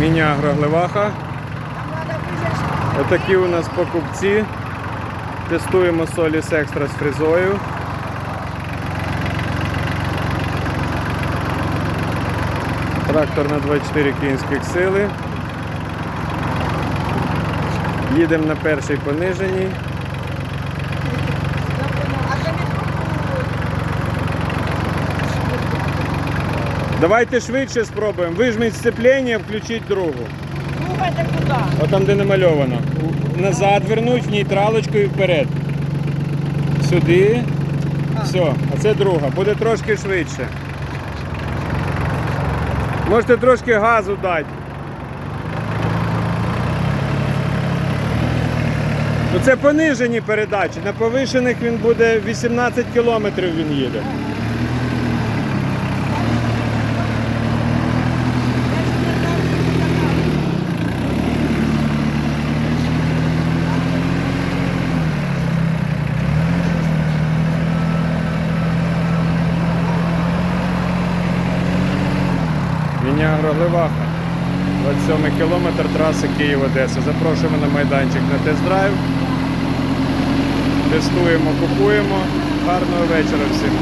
Міні-агро Глеваха. Отакі у нас покупці. Тестуємо Соліс Екстра з фрезою. Трактор на 24 кінських сили. Їдемо на першій пониженій. Давайте швидше спробуємо. Вижміть сцеплення, включіть другу. Слухайте куди? Отам, де намальовано. Назад вернуть, в нейтралочку і вперед. Сюди. Все, а це друга. Буде трошки швидше. Можете трошки газу дати. Ну це понижені передачі. На повишених він буде 18 кілометрів він їде. Мінягро Леваха. 27 кілометр траси Київ-Одеса. Запрошуємо на майданчик на тест-драйв. Тестуємо, купуємо. Гарного вечора всім.